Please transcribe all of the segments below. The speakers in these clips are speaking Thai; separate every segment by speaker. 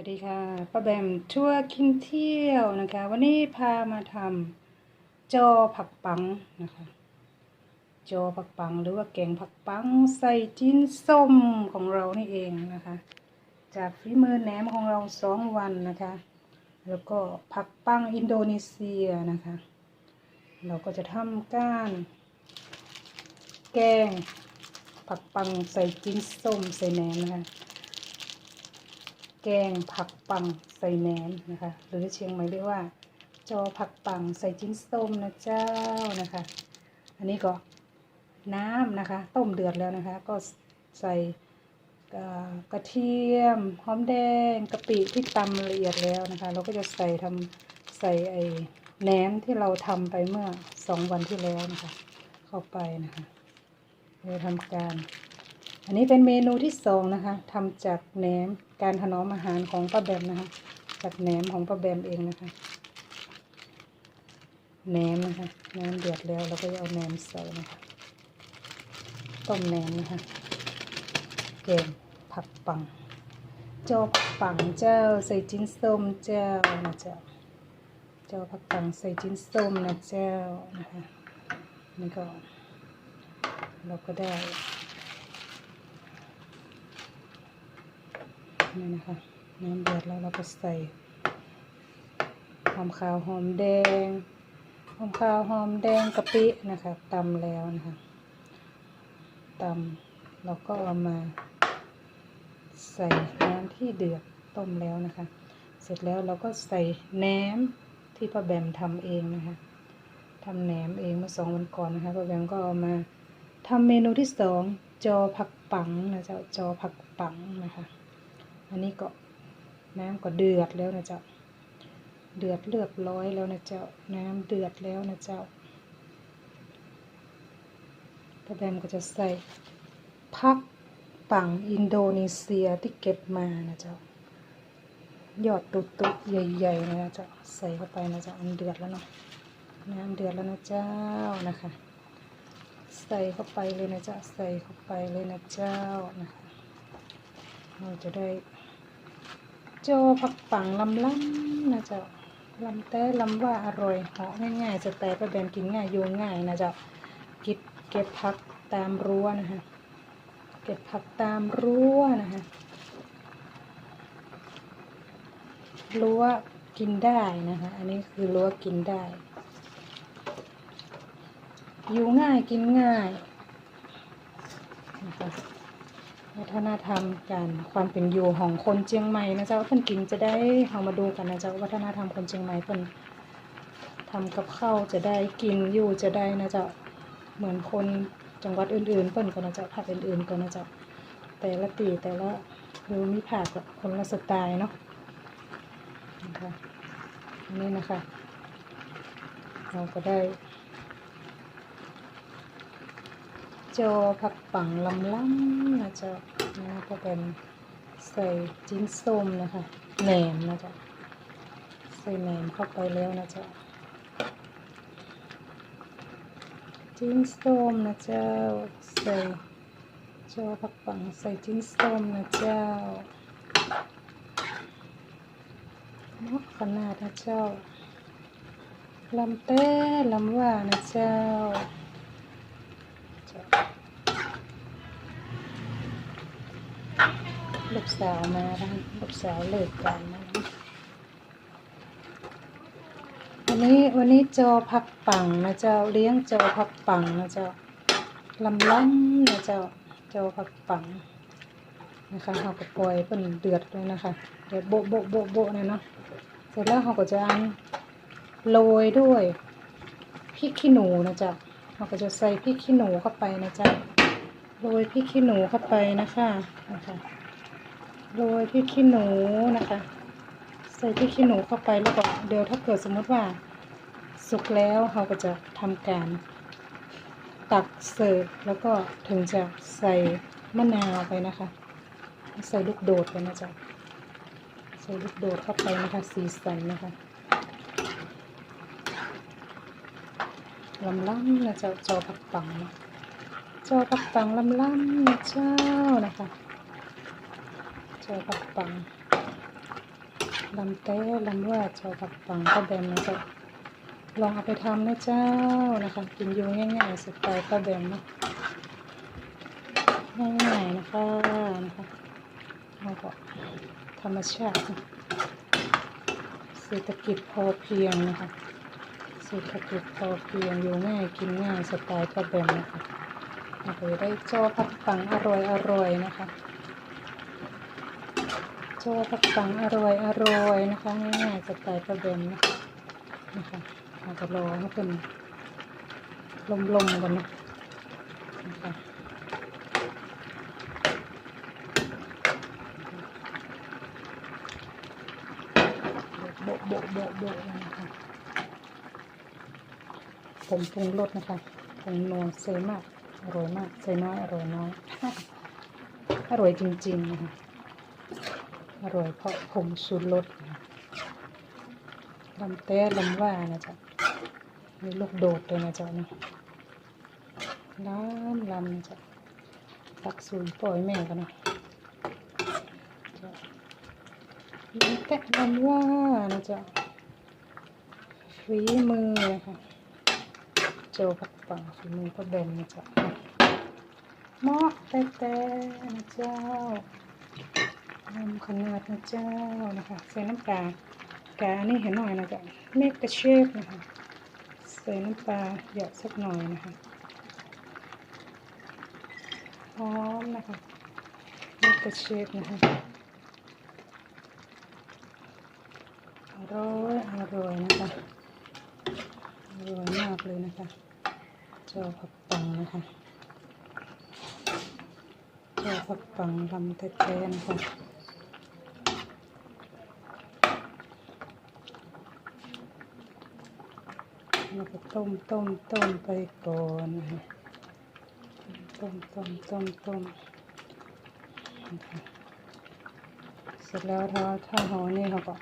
Speaker 1: วัสดีค่ะป้าแบมทัวร์กินเที่ยวนะคะ วันนี้พามาทำจอผักปังนะคะ จอผักปังหรือว่าแกงผักปังใส่จิ้นส้มของเรานี่เองนะคะ จากฝีมือแหนมของเราสองวันนะคะ แล้วก็ผักปังอินโดนีเซียนะคะ เราก็จะทำก้ารแกงผักปังใส่จิ้นส้มใส่แหนมนะคะ แกงผักปังใส่แหนมนะคะ หรือเชียงใหม่เรียกว่า จอผักปังใส่จิ้นส้มนะเจ้านะคะ อันนี้ก็น้ำนะคะ ต้มเดือดแล้วนะคะ ก็ใส่กระเทียมหอมแดงกะปิที่ตำละเอียดแล้วนะคะ เราก็จะใส่ทำใส่ไอ้แหนมที่เราทำไปเมื่อสองวันที่แล้วนะคะ เข้าไปนะคะเราทำการ อันนี้เป็นเมนูที่สองนะคะทำจากแหนมการถนอมอาหารของป้าแบมนะคะ จากแหนมของป้าแบมเองนะคะแหนมนะคะแหน้ำเดือดแล้วเราก็จะเอาแหนมใส่นะคะ ต้มแหนมนะคะแกงผักปังจ้าผักปังเจ้าใส่จิ้นส้มเจ้านะเจ้าจ้าผักปังใส่จิ้นส้มนะเจ้านะคะนี่ก็เราก็ได้ นี่นะคะ น้ำเดือดแล้วเราก็ใส่หอมขาวหอมแดงหอมขาวหอมแดงกะปินะคะตำแล้วนะคะตำเราก็เอามาใส่น้ำที่เดือดต้มแล้วนะคะ เสร็จแล้วเราก็ใส่แหนมที่ป้าแบมทำเองนะคะทำแหนมเองเมื่อสองวันก่อนนะคะป้าแบมก็เอามาทำเมนูที่สองจอผักปังนะเจ้าจอผักปังนะคะ อันนี้ก็น้ำก็เดือดแล้วนะเจ้า เดือดเลือกร้อยแล้วนะเจ้า น้ำเดือดแล้วนะเจ้าป้าแบมก็จะใส่พักปังอินโดนีเซียที่เก็บมานะเจ้า ยอดตุตุๆใหญ่ๆนะเจ้า ใส่เข้าไปนะเจ้ามันเดือดแล้วเนาะ น้ำเดือดแล้วนะเจ้านะคะ ใส่เข้าไปเลยนะเจ้า ใส่เข้าไปเลยนะเจ้านะคะเราจะได้ โจผักปังลำล้ำนะเจ้าลำแต่ลำว่าอร่อยเหาะง่ายๆสไตล์ป้าแบนกินง่ายโยงง่ายนะเจ้ากิบเก็บผักตามรั้วนะคะเก็บผักตามรั้วนะคะรั้วกินได้นะคะอันนี้คือรั้วกินได้อยู่ง่ายกินง่ายนะคะ วัฒนธรรมการความเป็นอยู่ของคนเชียงใหม่นะเจ้าเพิ่นกินจะได้เรามาดูกันนะเจ้าวัฒนธรรมคนเชียงใหม่เพิ่นทำกับข้าวจะได้กินอยู่จะได้นะเจ้าเหมือนคนจังหวัดอื่นๆเพิ่นก็นะเจ้าภาคอื่นๆก็นะเจ้าแต่ละปีแต่ละดูมีภาคแบคนละสไตล์เนาะนะคะอันนี้นะคะเราก็ได้ จผักปังลำล้ำนะจ๊ะนะก็เป็นใส่จิ้นส้มนะคะแหนมนะจ๊ะใส่แหนมเข้าไปแล้วนะจ๊ะจิ้นส้มนะเจ้าใส่จอผักปังใส่จิ้นส้มนะเจ้าเนาะขนาดนะเจ้าลำเต้ลำว่านะเจ้า ลูกสาวมาแล้วลูกสาวเลิกกันนะวันนี้วันนี้จอพักปังนะเจ้าเลี้ยงจอพักปังนะเจ้าลำล้ำนะเจ้าจอพักปังนะคะเขาก็ปล่อยเป็นเดือดเลยนะคะเดือดโบะโบะโบะโบะเลยเนาะเสร็จแล้วเขาก็จะโรยด้วยพริกขี้หนูนะเจ้าเขาก็จะใส่พริกขี้หนูเข้าไปนะเจ้าโรยพริกขี้หนูเข้าไปนะคะนะคะ โรยพริกขี้หนูนะคะ ใส่พริกขี้หนูเข้าไปแล้วก็เดี๋ยวถ้าเกิดสมมติว่า สุกแล้วเราก็จะทำการ ตักเสิร์ฟแล้วก็ถึงจะใส่มะนาวไปนะคะ ใส่ลูกโดดไปนะจ๊ะใส่ลูกโดดเข้าไปนะคะสีสันนะคะลำล้ำนะเจ้าจอผักปังนะจอผักปังลำล้ำนะเจ้านะคะ จอผักปังลำเต้ลำว่าเจ้าผักปังป้าแบมนะจ้าลองเอาไปทำนะเจ้านะคะ กินยูง่ายๆสไตล์ป้าแบมนะง่ายๆนะคะนะคะเราก็ธรรมชาติเศรษฐกิจพอเพียงนะคะเศรษฐกิจพอเพียงอยู่ง่ายกินง่ายสไตล์ป้าแบมนะคะเราก็ได้เจ้ผักปังอร่อยๆนะคะ โตผักปังอร่อยอร่อยนะคะง่ายๆสไตล์ประเบนนะนะคะเราจะรอให้เป็นลมๆกันนะนะคะโบะโบะโบะโบะนะคะผมปรุงรสนะคะผงนัวเซมากอร่อยมากเซน้อยอร่อยน้อยอร่อยจริงๆนะคะ อร่อยเพราะผงชูรสลำเต้ลำว่านะจ๊ะมีลูกโดดเลยนะจ๊ะนี่ล้ำลำนะจ๊ะตักสูยปล่อยแม่กันนะจ๊ะลำเต้ลำว่านะจ๊ะฝีมือนะคะโจผักปังฝีมือก็เด่นนะจ๊ะเหมาะแต่แต่นะเจ้า ทำขนาดนะเจ้านะคะ ใส่น้ำปลากานี่เห็นหน่อยนะจ๊ะเมกกระเชฟนะคะ ใส่น้ำปลาหยอดสักหน่อยนะคะหอมนะคะเมกกระเชฟนะคะอร่อยอร่อยนะคะอร่อยมากเลยนะคะเจ้าผักปังนะคะเจ้าผักปังลำแท้ๆนะคะ แล้วก็ต้มต้มต้มไปก่อนนะคะต้มต้มต้มต้มเสร็จแล้วเราถ้าห่อนี่เขาก็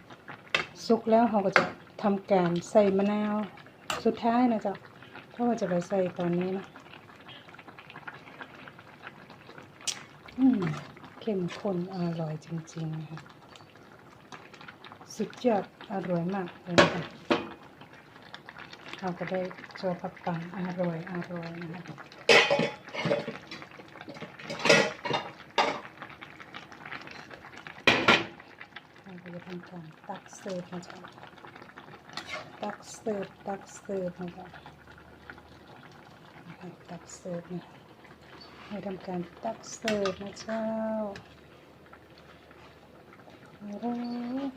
Speaker 1: สุกแล้วเขาก็จะทำการใส่มะนาวสุดท้ายนะจ๊ะเพราะว่าจะไปใส่ตอนนี้นะอืมเข้มข้นอร่อยจริงๆนะคะสุดยอดอร่อยมากเลยนะคะ เราก็ได้โชว์ผักปังอร่อยอร่อยนะคะเราจะทำการตักเสิร์ฟนะจ๊ะตักเสิร์ฟตักเสิร์ฟนะจ๊ะตักเสิร์ฟนะให้ทำการตักเสิร์ฟนะเจ้าอร่อย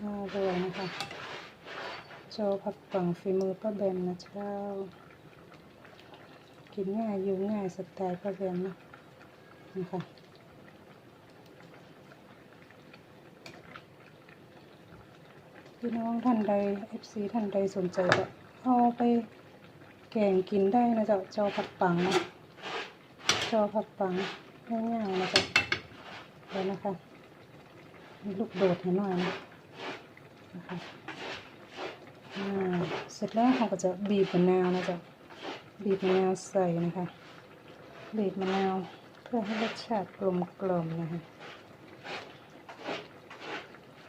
Speaker 1: อร่อยนะคะ โชว์ผักปังฝีมือป้าแบมนะเจ้า กินง่ายอยู่ง่ายสไตล์ป้าแบมนะนะคะพี่น้องท่านใด FC ท่านใดสนใจก็เอาไปแกงกินได้นะเจ้าจ้าผักปังนะจ้าผักปังง่ายๆนะเจ้าเดี๋ยวนะคะ ลูกโดดให้หน่อยนะนะคะ สร็จแล้วเราก็จะบีบมะนาวนะจ๊ะบีบมะนาวใส่นะคะ บีบมะนาวเพื่อให้รสชาติกลมกล่อมนะคะ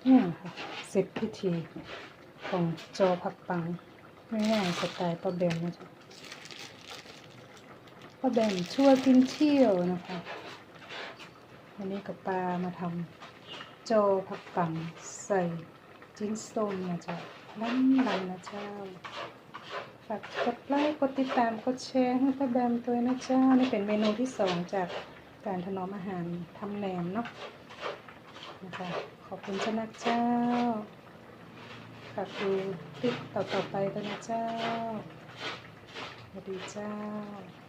Speaker 1: เนี่ยค่ะเสร็จพิธีของจอผักปังง่ายๆสไตล์ป้าแบมนะจ๊ะป้าแบมชั่วกินเที่ยวนะคะวันนี้กับปลามาทำโจผักปังใส่จิ้นส้มนะจ๊ะ ล้ำลำนะเจ้า ฝากกดไลค์กดติดตามกดแชร์ให้ป้าแบมตัวนะเจ้า นี่เป็นเมนูที่สองจากการถนอมอาหารทำแหนมเนาะนะคะขอบคุณเจ้านักเจ้าฝากดูคลิปต่อๆไปกันนะเจ้าสวัสดีเจ้า